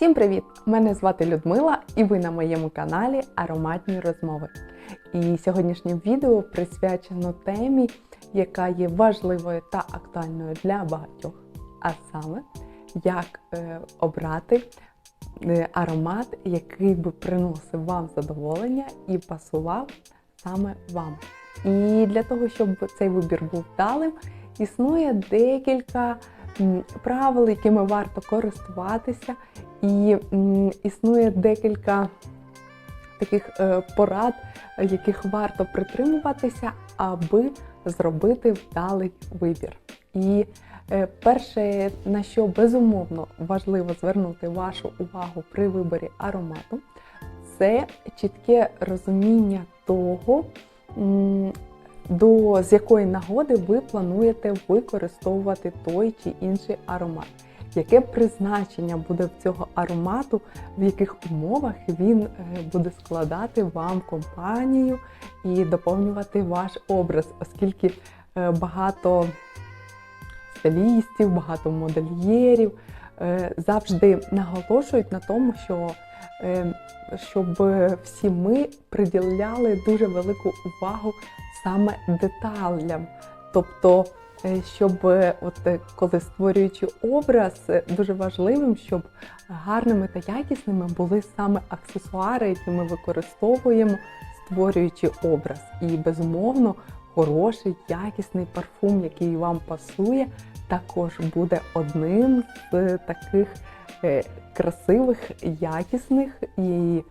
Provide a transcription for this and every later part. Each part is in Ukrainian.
Всім привіт! Мене звати Людмила, і ви на моєму каналі Ароматні розмови. І сьогоднішнє відео присвячено темі, яка є важливою та актуальною для багатьох. А саме, як е, обрати е, аромат, який би приносив вам задоволення і пасував саме вам. І для того, щоб цей вибір був вдалим, існує декілька правил, якими варто користуватися, і існує декілька таких е, порад, яких варто притримуватися, аби зробити вдалий вибір. І е, перше, на що безумовно важливо звернути вашу увагу при виборі аромату, це чітке розуміння того, до з якої нагоди ви плануєте використовувати той чи інший аромат. Яке призначення буде в цього аромату, в яких умовах він е, буде складати вам компанію і доповнювати ваш образ, оскільки е, багато стилістів, багато модельєрів е, завжди наголошують на тому, що щоб всі ми приділяли дуже велику увагу саме деталям. Тобто, е, щоб е, от е, коли створюючи образ, дуже важливим, щоб гарними та якісними були саме аксесуари, які ми використовуємо, створюючи образ. І безумовно, хороший, якісний парфум, який вам пасує, також буде одним з таких красивих, якісних і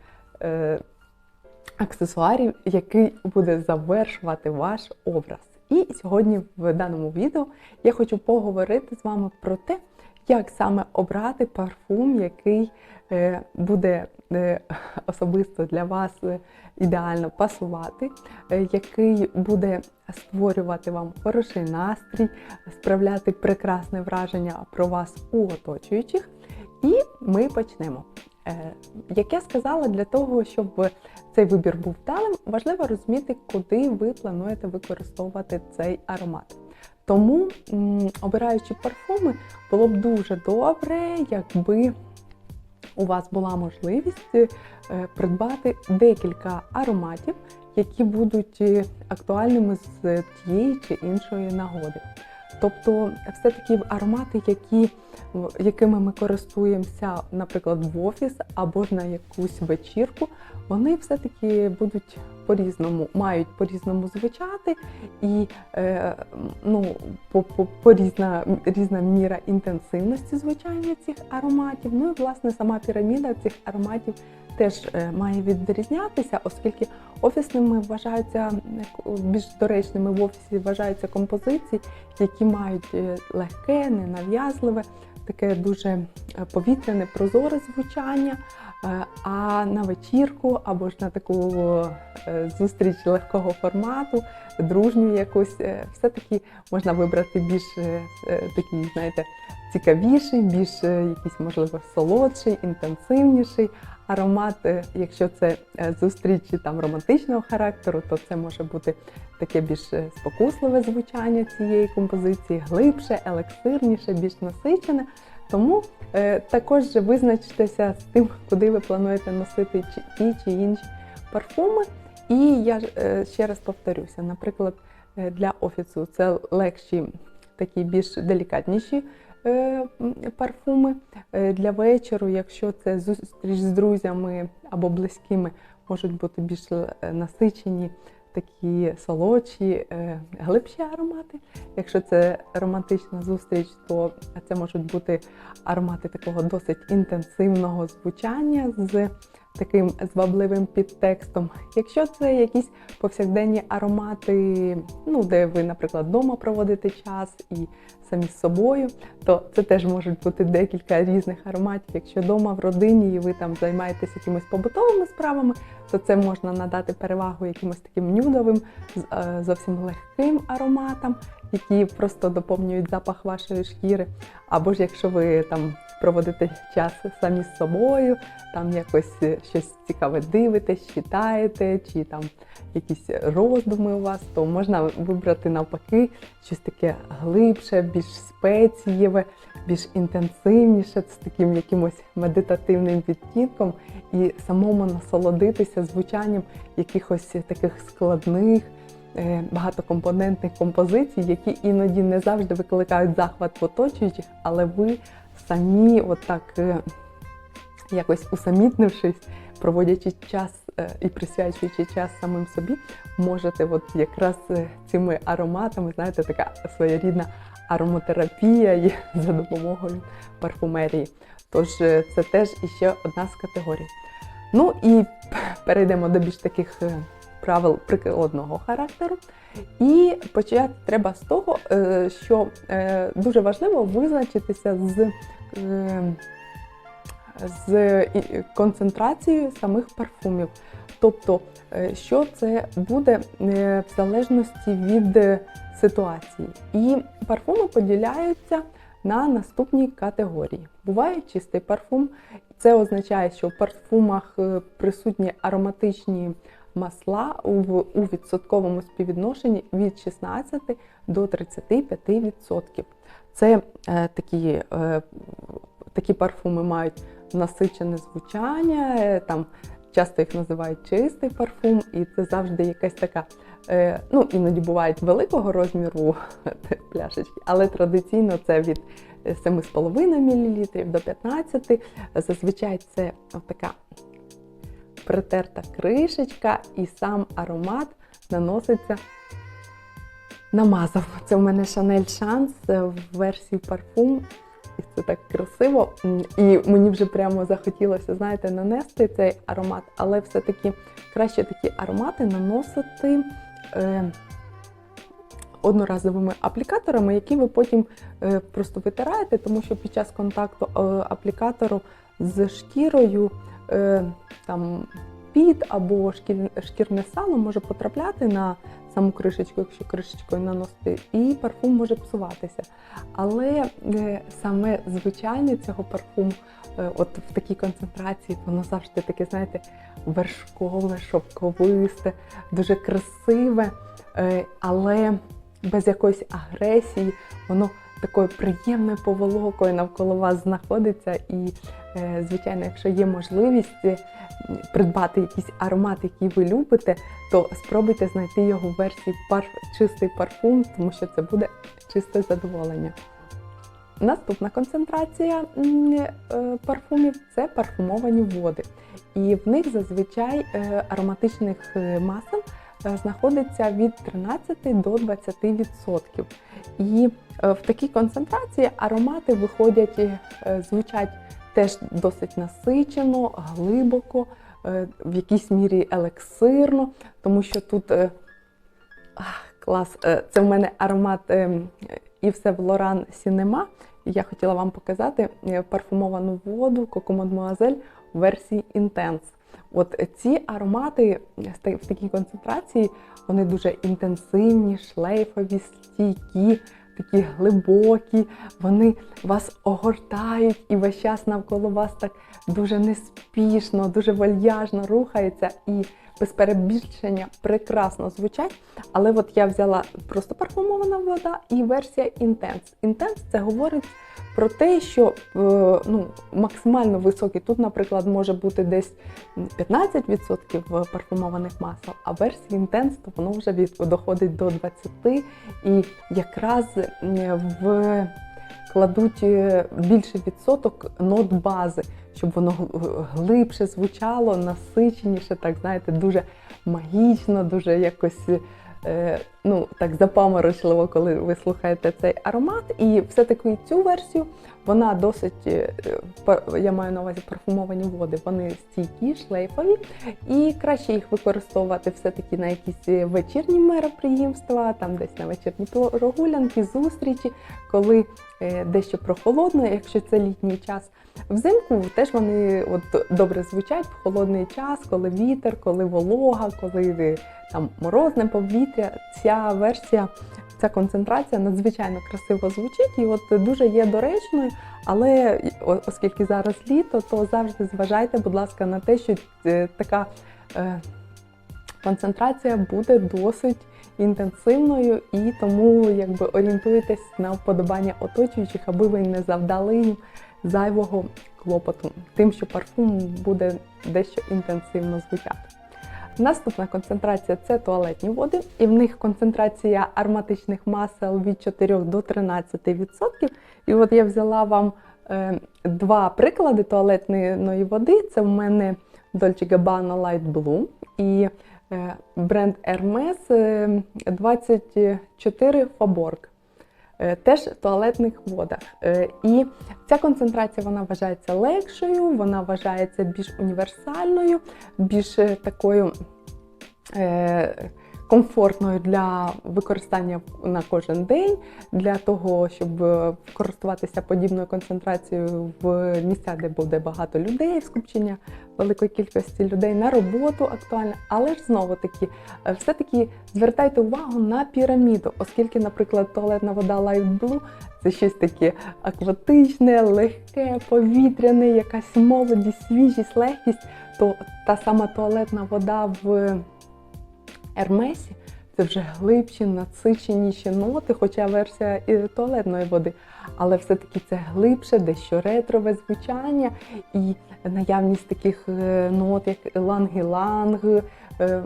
аксесуарів, який буде завершувати ваш образ. І сьогодні в даному відео я хочу поговорити з вами про те, як саме обрати парфум, який е, буде е, особисто для вас е, ідеально пасувати, який буде створювати вам хороший настрій, справляти прекрасне враження про вас у оточуючих. І ми почнемо. Е, Як я сказала, для того, щоб цей вибір був вдалим, важливо розуміти, куди ви плануєте використовувати цей аромат. Тому, обираючи парфуми, було б дуже добре, якби у вас була можливість е, придбати декілька ароматів, які будуть е, актуальними з тієї чи іншої нагоди. Тобто, все-таки аромати, які, якими ми користуємося, наприклад, в офіс або ж на якусь вечірку, вони все-таки будуть по-різному, мають по-різному звучати, і е, ну, по, по, по різна, різна міра інтенсивності звучання цих ароматів. Ну і власне сама піраміда цих ароматів теж е, має відрізнятися, оскільки офісними вважаються більш доречними в офісі вважаються композиції, які мають е, легке, ненав'язливе, таке дуже е, повітряне, прозоре звучання. А на вечірку або ж на таку зустріч легкого формату, дружню якусь, все-таки можна вибрати більш е, знаєте, цікавіший, більш е, якийсь, можливо, солодший, інтенсивніший аромат. Е, Якщо це е, зустрічі там романтичного характеру, то це може бути таке більш спокусливе звучання цієї композиції, глибше, елексирніше, більш насичене. Тому е, також визначтеся з тим, куди ви плануєте носити ті чи інші парфуми. І я е, ще раз повторюся, наприклад, для офісу це легші, такі більш делікатніші парфуми. Е, Для вечору, якщо це зустріч з друзями або близькими, можуть бути більш е, насичені, такі солодші, е, глибші аромати. Якщо це романтична зустріч, то це можуть бути аромати такого досить інтенсивного звучання з таким звабливим підтекстом. Якщо це якісь повсякденні аромати, ну де ви, наприклад, вдома проводите час і самі з собою, то це теж можуть бути декілька різних ароматів. Якщо вдома в родині і ви там займаєтесь якимись побутовими справами, то це можна надати перевагу якимось таким нюдовим, е, зовсім легким ароматам, які просто доповнюють запах вашої шкіри. Або ж якщо ви там проводите час самі з собою, там якось е, щось цікаве дивитесь, читаєте, чи там якісь роздуми у вас, то можна вибрати навпаки щось таке глибше, більш спецієве, більш інтенсивніше, з таким якимось медитативним відтінком, і самому насолодитися звучанням якихось таких складних. Е, Багатокомпонентних композицій, які іноді не завжди викликають захват в оточуючих, але ви самі, отак е, якось усамітнившись, проводячи час е, і присвячуючи час самим собі, можете от якраз цими ароматами, знаєте, така своєрідна ароматерапія за допомогою парфумерії. Тож це теж іще одна з категорій. Ну і перейдемо до більш таких правил прикладного характеру. І почати треба з того, е, що е, дуже важливо визначитися з, е, з концентрацією самих парфумів. Тобто, що це буде в залежності від ситуації. І парфуми поділяються на наступні категорії. Буває чистий парфум. Це означає, що в парфумах присутні ароматичні масла у, у відсотковому співвідношенні від 16 до 35%. Це е, такі, е, такі парфуми мають насичене звучання, е, там часто їх називають чистий парфум, і це завжди якась така. Ну, іноді бувають великого розміру пляшечки, але традиційно це від 7,5 мл до 15 Зазвичай це така притерта кришечка, і сам аромат наноситься намазав. Це в мене Chanel Chance в версії парфум. І це так красиво. І мені вже прямо захотілося, знаєте, нанести цей аромат, але все-таки краще такі аромати наносити е, одноразовими аплікаторами, які ви потім е, просто витираєте, тому що під час контакту е, аплікатору з шкірою там піт або шкірне сало може потрапляти на саму кришечку, якщо кришечкою наносити, і парфум може псуватися. Але е, саме звичайне цього парфуму, е, от в такій концентрації, воно завжди таке, знаєте, вершкове, шовковисте, дуже красиве, е, але без якоїсь агресії, воно такою приємною поволокою навколо вас знаходиться. І, е, звичайно, якщо є можливість е, придбати якийсь аромат, який ви любите, то спробуйте знайти його в версії парф... чистий парфум, тому що це буде чисте задоволення. Наступна концентрація е, парфумів це парфумовані води. І в них зазвичай ароматичних масел знаходиться від 13 до 20%. І е, в такій концентрації аромати виходять, е, звучать теж досить насичено, глибоко, е, в якійсь мірі елексирно, тому що тут е, ах, клас, е, це в мене аромат е, Yves Saint Laurent Cinema. Я хотіла вам показати е, парфумовану воду Coco Mademoiselle в версії Intense. От ці аромати в такій концентрації вони дуже інтенсивні, шлейфові, стійкі, такі глибокі. Вони вас огортають і весь час навколо вас так дуже неспішно, дуже вальяжно рухається і без перебільшення прекрасно звучать. Але от я взяла просто парфумована вода і версія Intense. Intense це говорить про те, що е, ну, максимально високий. Тут, наприклад, може бути десь 15% парфумованих масел, а версії Intense, то воно вже від, доходить до 20%. І якраз в кладуть е, більший відсоток нот бази, щоб воно глибше звучало, насиченіше, так знаєте, дуже магічно, дуже якось. е, Ну, так запаморочливо, коли ви слухаєте цей аромат. І все-таки цю версію вона досить, е, я маю на увазі парфумовані води, вони стійкі, шлейфові, і краще їх використовувати все-таки на якісь е, вечірні мероприємства, там десь на вечірні прогулянки, зустрічі, коли е, дещо прохолодно, якщо це літній час. Взимку теж вони от добре звучать в холодний час, коли вітер, коли волога, коли там морозне повітря. Ця версія ця концентрація надзвичайно красиво звучить і от дуже є доречною. Але оскільки зараз літо, то завжди зважайте, будь ласка, на те, що е, така е, концентрація буде досить інтенсивною, і тому якби орієнтуйтесь на вподобання оточуючих, аби ви не завдали їм зайвого клопоту, тим, що парфум буде дещо інтенсивно звучати. Наступна концентрація це туалетні води, і в них концентрація ароматичних масел від 4 до 13%. І от я взяла вам е, два приклади туалетної води. Це в мене Dolce Gabbana Light Blue і е, бренд Hermes е, 24 Faborg. Е, Теж туалетних водах. Е, І ця концентрація вона вважається легшою, вона вважається більш універсальною, більш е, такою комфортною для використання на кожен день, для того, щоб користуватися подібною концентрацією в місцях, де буде багато людей, скупчення великої кількості людей на роботу актуальна. Але ж знову таки, е, все-таки звертайте увагу на піраміду, оскільки, наприклад, туалетна вода Light Blue це щось таке акватичне, легке, повітряне, якась молодість, свіжість, легкість, то та сама туалетна вода в Ермесі це вже глибші, насиченіші ноти, хоча версія і туалетної води. Але все-таки це глибше, дещо ретрове звучання і наявність таких е, нот, як ланг-ланг, е, е,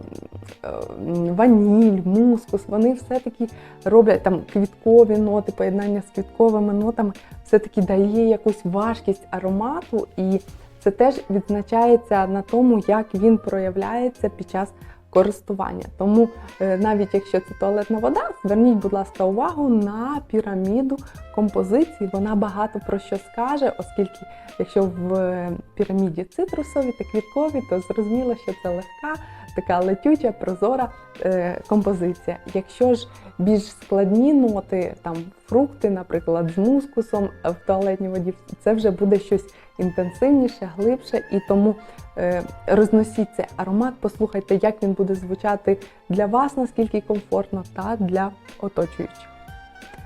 ваніль, мускус, вони все-таки роблять там квіткові ноти, поєднання з квітковими нотами, все-таки дає якусь важкість аромату, і це теж відзначається на тому, як він проявляється під час користування. Тому е, навіть якщо це туалетна вода, зверніть, будь ласка, увагу на піраміду композиції. Вона багато про що скаже, оскільки якщо в е, піраміді цитрусові та квіткові, то зрозуміло, що це легка, така летюча, прозора е, композиція. Якщо ж більш складні ноти, там фрукти, наприклад, з мускусом в туалетній воді, це вже буде щось інтенсивніше, глибше, і тому е, розносіть цей аромат, послухайте, як він буде звучати для вас, наскільки комфортно, та для оточуючих.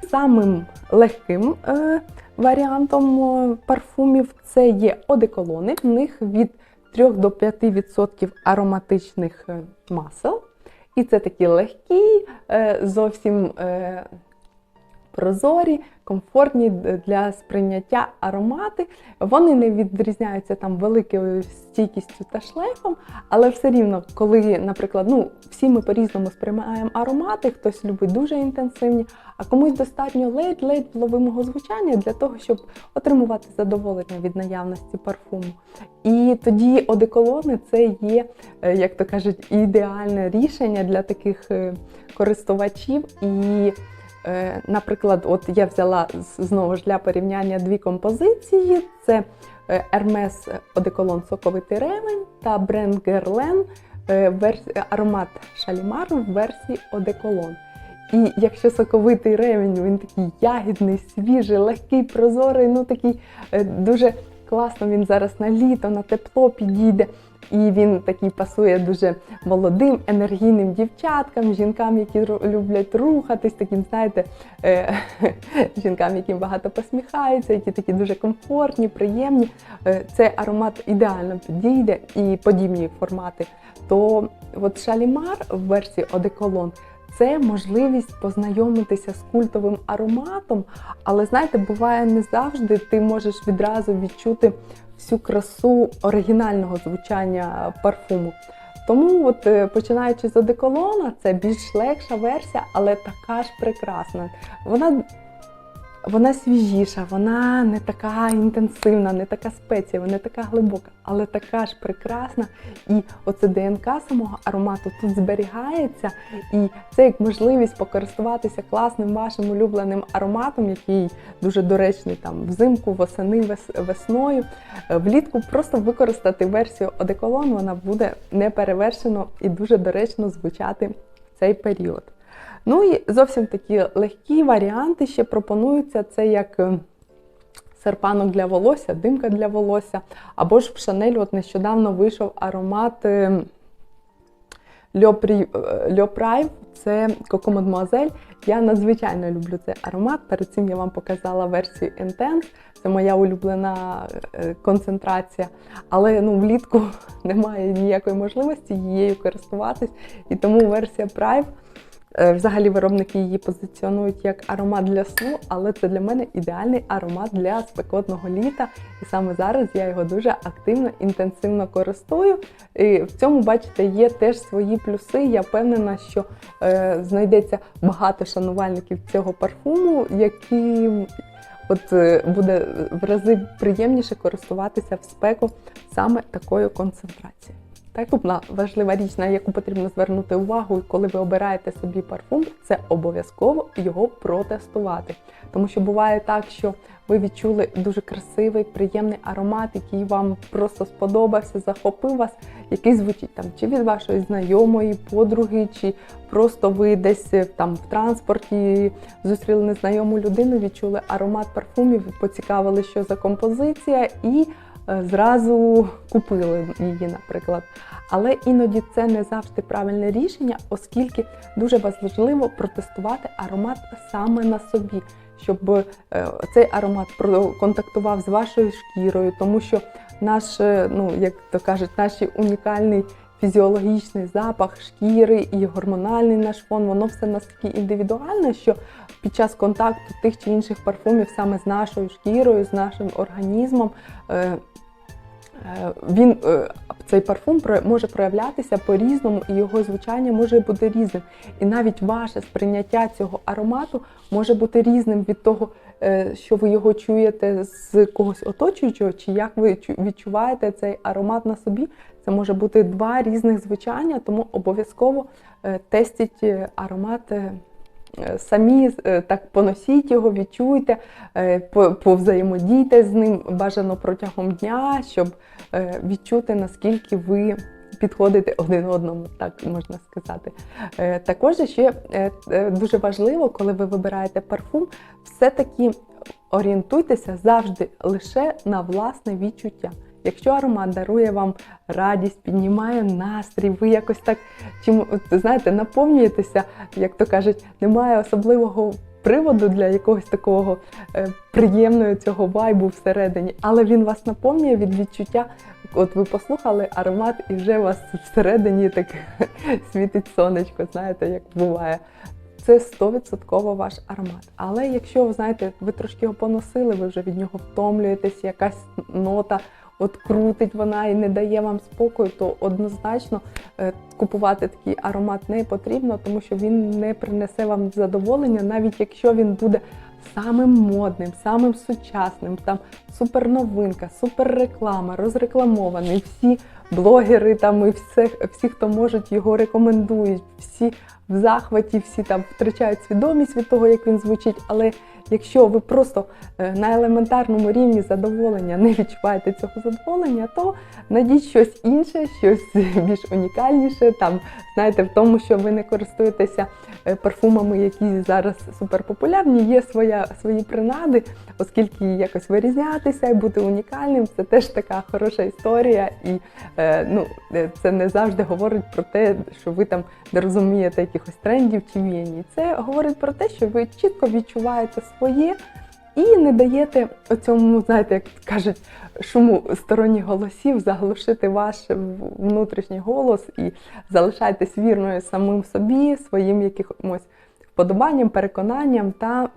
Самим легким е, варіантом е, парфумів це є одеколони. В них від 3 до 5% ароматичних е, масел. І це такі легкі, е, зовсім е, прозорі, комфортні для сприйняття аромати. Вони не відрізняються там великою стійкістю та шлейфом, але все рівно, коли, наприклад, ну, всі ми по-різному сприймаємо аромати, хтось любить дуже інтенсивні, а комусь достатньо ледь-ледь вловимого звучання для того, щоб отримувати задоволення від наявності парфуму. І тоді одеколони це є, е, як то кажуть, ідеальне рішення для таких е, користувачів. І Наприклад, от я взяла знову ж для порівняння дві композиції: це е, Hermes Одеколон Соковитий ревень та бренд Guerlain е, аромат Шалімар в версії Одеколон. І якщо соковитий ревень, він такий ягідний, свіжий, легкий, прозорий, ну такий е, дуже класно він зараз на літо, на тепло підійде. І він такий пасує дуже молодим, енергійним дівчаткам, жінкам, які люблять рухатись, таким, знаєте, е, жінкам, яким багато посміхаються, які такі дуже комфортні, приємні. Е, Цей аромат ідеально підійде і подібні формати. То от шалімар в версії Одеколон це можливість познайомитися з культовим ароматом, але знаєте, буває не завжди ти можеш відразу відчути всю красу оригінального звучання парфуму. Тому, от е, починаючи з одеколона, це більш легша версія, але така ж прекрасна. Вона, вона свіжіша, вона не така інтенсивна, не така спеція, не така глибока, але така ж прекрасна. І оце ДНК самого аромату тут зберігається. І це як можливість покористуватися класним вашим улюбленим ароматом, який дуже доречний там взимку, восени, весною. Е, Влітку просто використати версію одеколон, вона буде неперевершено і дуже доречно звучати в цей період. Ну і зовсім такі легкі варіанти ще пропонуються. Це як е, серпанок для волосся, димка для волосся. Або ж в Шанель от нещодавно вийшов аромат е, е, Prive це Coco Mademoiselle. Я надзвичайно люблю цей аромат. Перед цим я вам показала версію Intense. Це моя улюблена концентрація. Але ну, влітку немає ніякої можливості її користуватись. І тому версія Prive Е, Взагалі виробники її позиціонують як аромат для сну, але це для мене ідеальний аромат для спекотного літа. І саме зараз я його дуже активно, інтенсивно користую. І в цьому, бачите, є теж свої плюси. Я впевнена, що е, знайдеться багато шанувальників цього парфуму, які от е, буде в рази приємніше користуватися в спеку саме такою концентрацією. Наступна важлива річ, на яку потрібно звернути увагу, коли ви обираєте собі парфум, це обов'язково його протестувати. Тому що буває так, що ви відчули дуже красивий, приємний аромат, який вам просто сподобався, захопив вас, який звучить там чи від вашої знайомої, подруги, чи просто ви десь е, там в транспорті зустріли незнайому людину, відчули аромат парфумів, поцікавили, що за композиція, і зразу купили її, наприклад. Але іноді це не завжди правильне рішення, оскільки дуже важливо протестувати аромат саме на собі, щоб е, цей аромат контактував з вашою шкірою, тому що наш, е, ну як то кажуть, наш унікальний фізіологічний запах шкіри і гормональний наш фон, воно все настільки індивідуальне, що під час контакту тих чи інших парфумів саме з нашою шкірою, з нашим організмом. Е, Він е, цей парфум може проявлятися по-різному, і його звучання може бути різним. І навіть ваше сприйняття цього аромату може бути різним від того, е, що ви його чуєте з когось оточуючого, чи як ви чу- відчуваєте цей аромат на собі. Це може бути два різних звучання, тому обов'язково тестіть аромат. Е, Самі е, так поносіть його, відчуйте, е, повзаємодійте з ним бажано протягом дня, щоб відчути, наскільки ви підходите один одному, так можна сказати. Також ще дуже важливо, коли ви вибираєте парфум, все-таки орієнтуйтеся завжди лише на власне відчуття. Якщо аромат дарує вам радість, піднімає настрій, ви якось так чим знаєте, наповнюєтеся, як то кажуть, немає особливого приводу для якогось такого е, приємного цього вайбу всередині, але він вас наповнює від відчуття. От ви послухали аромат, і вже у вас всередині так світить сонечко, знаєте, як буває. Це 100% ваш аромат. Але якщо ви знаєте, ви трошки його поносили, ви вже від нього втомлюєтесь, якась нота от крутить вона і не дає вам спокою, то однозначно е, купувати такий аромат не потрібно, тому що він не принесе вам задоволення, навіть якщо він буде самим модним, самим сучасним, там суперновинка, суперреклама, розрекламований. Всі блогери там і все, всі, хто можуть, його рекомендують, всі в захваті, всі там втрачають свідомість від того, як він звучить. Але якщо ви просто е, на елементарному рівні задоволення не відчуваєте цього задоволення, то найдіть щось інше, щось більш унікальніше. Там знаєте, в тому, що ви не користуєтеся е, парфумами, які зараз суперпопулярні, є своя свої принади, оскільки якось вирізнятися і бути унікальним, це теж така хороша історія, і е, ну е, це не завжди говорить про те, що ви там не розумієте якихось трендів чи віянь. Це говорить про те, що ви чітко відчуваєте своє. І не даєте оцьому, знаєте, як кажуть, шуму сторонніх голосів заглушити ваш внутрішній голос і залишайтесь вірною самим собі, своїм якимось вподобанням, переконанням та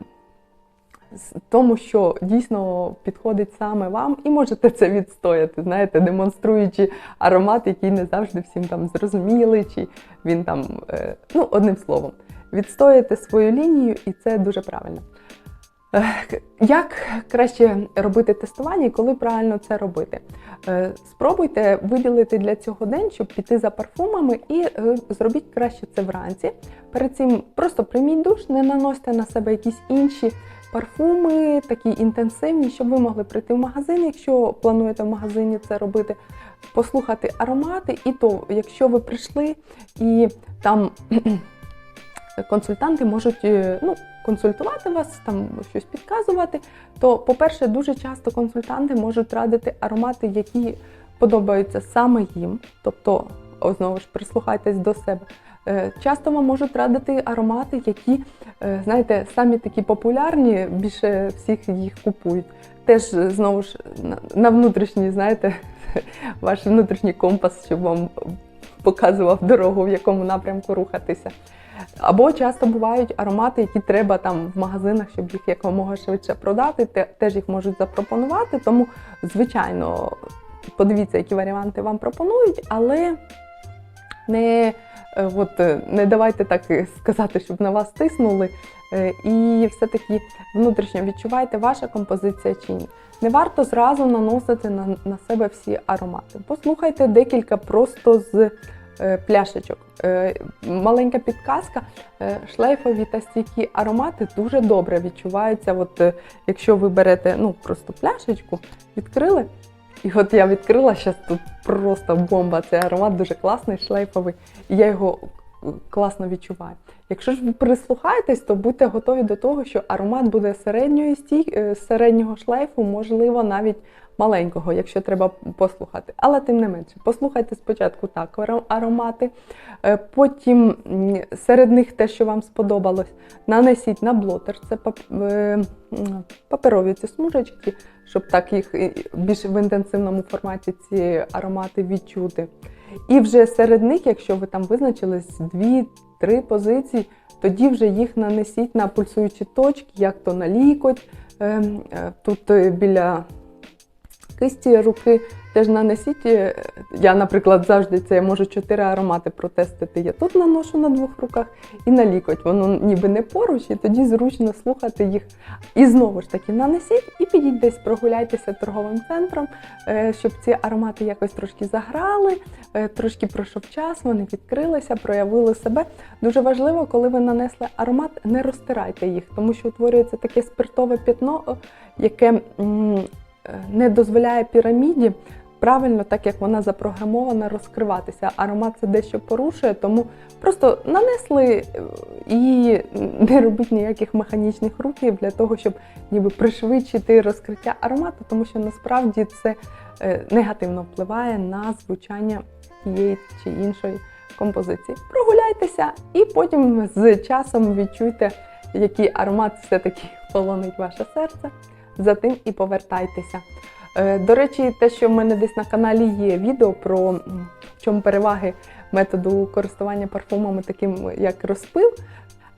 тому, що дійсно підходить саме вам, і можете це відстояти, знаєте, демонструючи аромат, який не завжди всім там зрозумілий, чи він там, е, ну, одним словом, відстояти свою лінію, і це дуже правильно. Як краще робити тестування і коли правильно це робити? Е, Спробуйте виділити для цього день, щоб піти за парфумами, і е, зробіть краще це вранці. Перед цим просто прийміть душ, не наносьте на себе якісь інші парфуми, такі інтенсивні, щоб ви могли прийти в магазин, якщо плануєте в магазині це робити, послухати аромати. І то, якщо ви прийшли і там консультанти можуть е, ну, консультувати вас, там щось підказувати, то, по-перше, дуже часто консультанти можуть радити аромати, які подобаються саме їм. Тобто знову ж прислухайтесь до себе. Е, Часто вам можуть радити аромати, які, е, знаєте, самі такі популярні, більше всіх їх купують. Теж знову ж на внутрішній, знаєте, ваш внутрішній компас, щоб вам показував дорогу, в якому напрямку рухатися. Або часто бувають аромати, які треба там в магазинах, щоб їх якомога швидше продати, теж їх можуть запропонувати. Тому, звичайно, подивіться, які варіанти вам пропонують, але не, е, от, е, не давайте так е, сказати, щоб на вас тиснули. І все-таки внутрішньо відчувайте, ваша композиція чи ні. Не варто зразу наносити на, на себе всі аромати. Послухайте декілька просто з пляшечок. Е, маленька підказка: е, шлейфові та стійкі аромати дуже добре відчуваються. От, е, якщо ви берете ну, просто пляшечку, відкрили. І от я відкрила зараз тут просто бомба. Цей аромат дуже класний, шлейфовий, я його е, класно відчуваю. Якщо ж ви прислухаєтесь, то будьте готові до того, що аромат буде середньої стій, е, середнього шлейфу, можливо, навіть маленького, якщо треба послухати. Але тим не менше, послухайте спочатку так аромати, е, потім серед них те, що вам сподобалось, нанесіть на блотер. Це е, паперові ці смужечки, щоб так їх більш в інтенсивному форматі ці аромати відчути. І вже серед них, якщо ви там визначились дві-три позиції, тоді вже їх нанесіть на пульсуючі точки, як то на лікоть, ем, е, тут е, біля кисті руки теж нанесіть. Е, Я, наприклад, завжди це я можу чотири аромати протестити. Я тут наношу на двох руках і на лікоть. Воно ніби не поруч, і тоді зручно слухати їх. І знову ж таки нанесіть і підіть десь прогуляйтеся торговим центром, е, щоб ці аромати якось трошки заграли, е, трошки пройшов час, вони відкрилися, проявили себе. Дуже важливо, коли ви нанесли аромат, не розтирайте їх, тому що утворюється таке спиртове пятно, яке не дозволяє піраміді правильно, так як вона запрограмована, розкриватися. Аромат це дещо порушує, тому просто нанесли е, і не робіть ніяких механічних рухів для того, щоб ніби пришвидшити розкриття аромату, тому що насправді це е, негативно впливає на звучання тієї чи іншої композиції. Прогуляйтеся і потім з часом відчуйте, який аромат все-таки полонить ваше серце. За тим і повертайтеся. Е, До речі, те, що в мене десь на каналі є відео про в чому переваги методу користування парфумами, таким як розпив.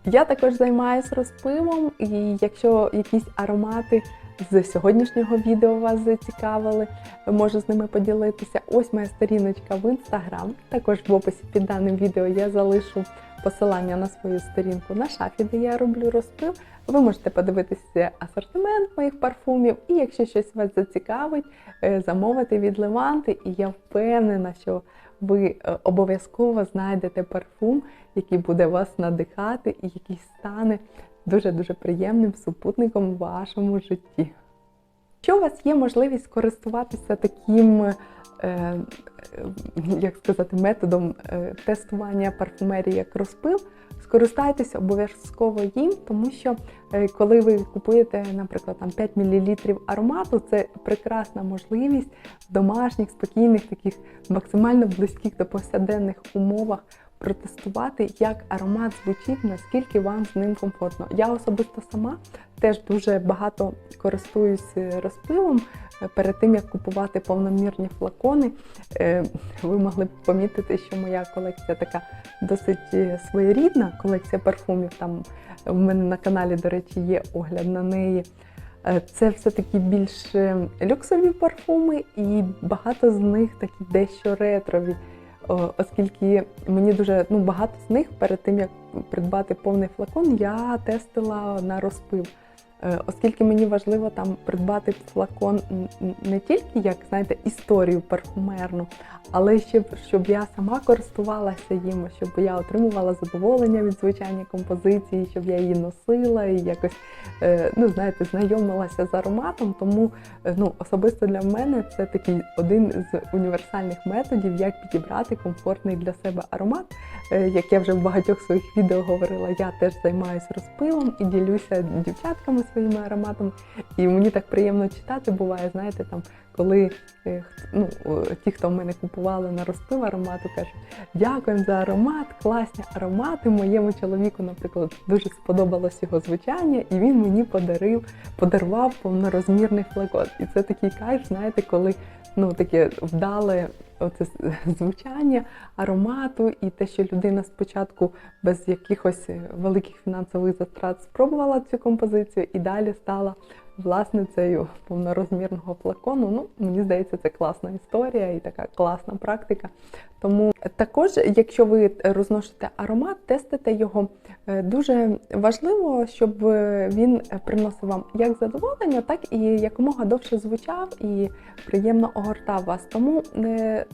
Я також займаюся розпивом, і якщо якісь аромати з сьогоднішнього відео вас зацікавили, можу з ними поділитися. Ось моя сторіночка в інстаграм. Також в описі під даним відео я залишу посилання на свою сторінку на шафі, де я роблю розпив. Ви можете подивитися асортимент моїх парфумів, і якщо щось вас зацікавить, е, замовити від Леванти. І я впевнена, що ви е, обов'язково знайдете парфум, який буде вас надихати і який стане дуже-дуже приємним супутником у вашому житті. Якщо у вас є можливість користуватися таким, е, е, як сказати, методом е, тестування парфумерії як розпив, скористайтеся обов'язково їм, тому що е, коли ви купуєте, наприклад, там 5 мл аромату, це прекрасна можливість в домашніх, спокійних, таких максимально близьких до повсякденних умовах протестувати, як аромат звучить, наскільки вам з ним комфортно. Я особисто сама теж дуже багато користуюсь е, розпивом. Е, Перед тим як купувати повномірні флакони, е, ви могли б помітити, що моя колекція така досить своєрідна колекція парфумів. Там в мене на каналі, до речі, є огляд на неї. Це все-таки більш люксові парфуми, і багато з них такі дещо ретрові. Оскільки мені дуже ну, багато з них перед тим як придбати повний флакон, я тестила на розпив. Е, Оскільки мені важливо там придбати флакон не тільки як знаєте історію парфумерну, але щоб, щоб я сама користувалася їм, щоб я отримувала задоволення від звучання композиції, щоб я її носила і якось е, ну знаєте, знайомилася з ароматом. Тому е, ну особисто для мене це такий один з універсальних методів, як підібрати комфортний для себе аромат. Як я вже в багатьох своїх відео говорила, я теж займаюся розпилом і ділюся дівчатками своїми ароматом. І мені так приємно читати буває, знаєте, там коли е, ну, е, ті, хто в мене купували на розпив аромату, кажуть, дякуємо за аромат, класні аромати. Моєму чоловіку, наприклад, дуже сподобалось його звучання, і він мені подарив, подарував повнорозмірний флакон. І це такий кайф, знаєте, коли ну, таке вдале оце звучання аромату, і те, що людина спочатку без якихось е, великих фінансових затрат спробувала цю композицію і далі стала власницею повнорозмірного флакону. Ну, мені здається, це класна історія і така класна практика. Тому також, якщо ви розносите аромат, тестите його. Е, Дуже важливо, щоб е, він приносив вам як задоволення, так і якомога довше звучав і приємно огортав вас. Тому, е,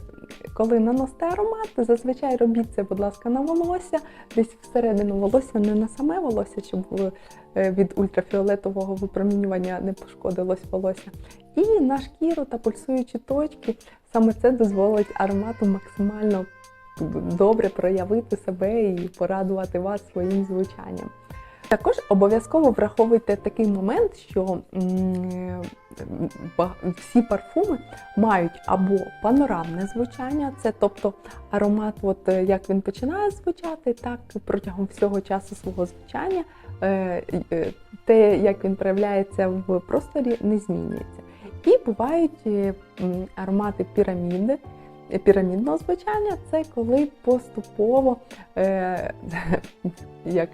коли наносите аромат, зазвичай робіть це, будь ласка, на волосся, десь всередину волосся, не на саме волосся, щоб е, від ультрафіолетового випромінювання не пошкодилось волосся. І на шкіру та пульсуючі точки. Саме це дозволить аромату максимально добре проявити себе і порадувати вас своїм звучанням. Також обов'язково враховуйте такий момент, що всі парфуми мають або панорамне звучання, це тобто аромат, от е, як він починає звучати, так протягом всього часу свого звучання, е, е, те, як він проявляється в просторі, не змінюється. І бувають аромати піраміди. Пірамідного звучання це коли поступово е, як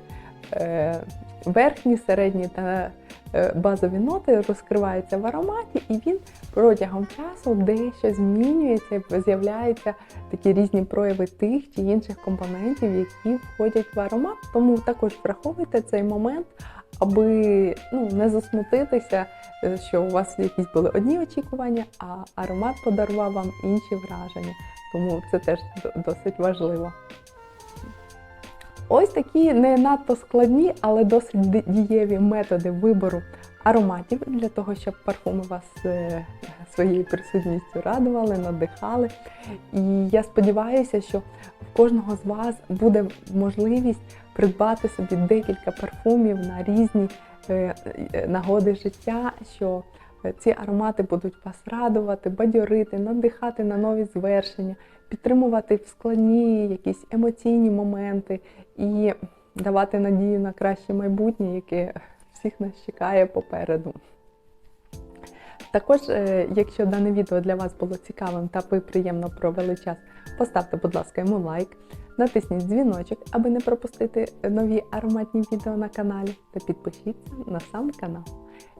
верхні, середні та е, базові ноти розкриваються в ароматі, і він протягом часу дещо змінюється з'являються такі різні прояви тих чи інших компонентів, які входять в аромат. Тому також враховуйте цей момент, аби ну, не засмутитися, е, що у вас якісь були одні очікування, а аромат подарував вам інші враження. Тому це теж досить важливо. Ось такі не надто складні, але досить дієві методи вибору ароматів для того, щоб парфуми вас е, своєю присутністю радували, надихали. І я сподіваюся, що в кожного з вас буде можливість придбати собі декілька парфумів на різні е, е, нагоди життя, що ці аромати будуть вас радувати, бадьорити, надихати на нові звершення, підтримувати в складні якісь емоційні моменти і давати надію на краще майбутнє, яке всіх нас чекає попереду. Також, е, якщо дане відео для вас було цікавим та ви приємно провели час, поставте, будь ласка, йому лайк, натисніть дзвіночок, аби не пропустити нові ароматні відео на каналі, та підпишіться на сам канал.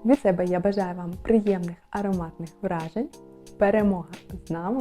Від себе я бажаю вам приємних ароматних вражень, перемога з нами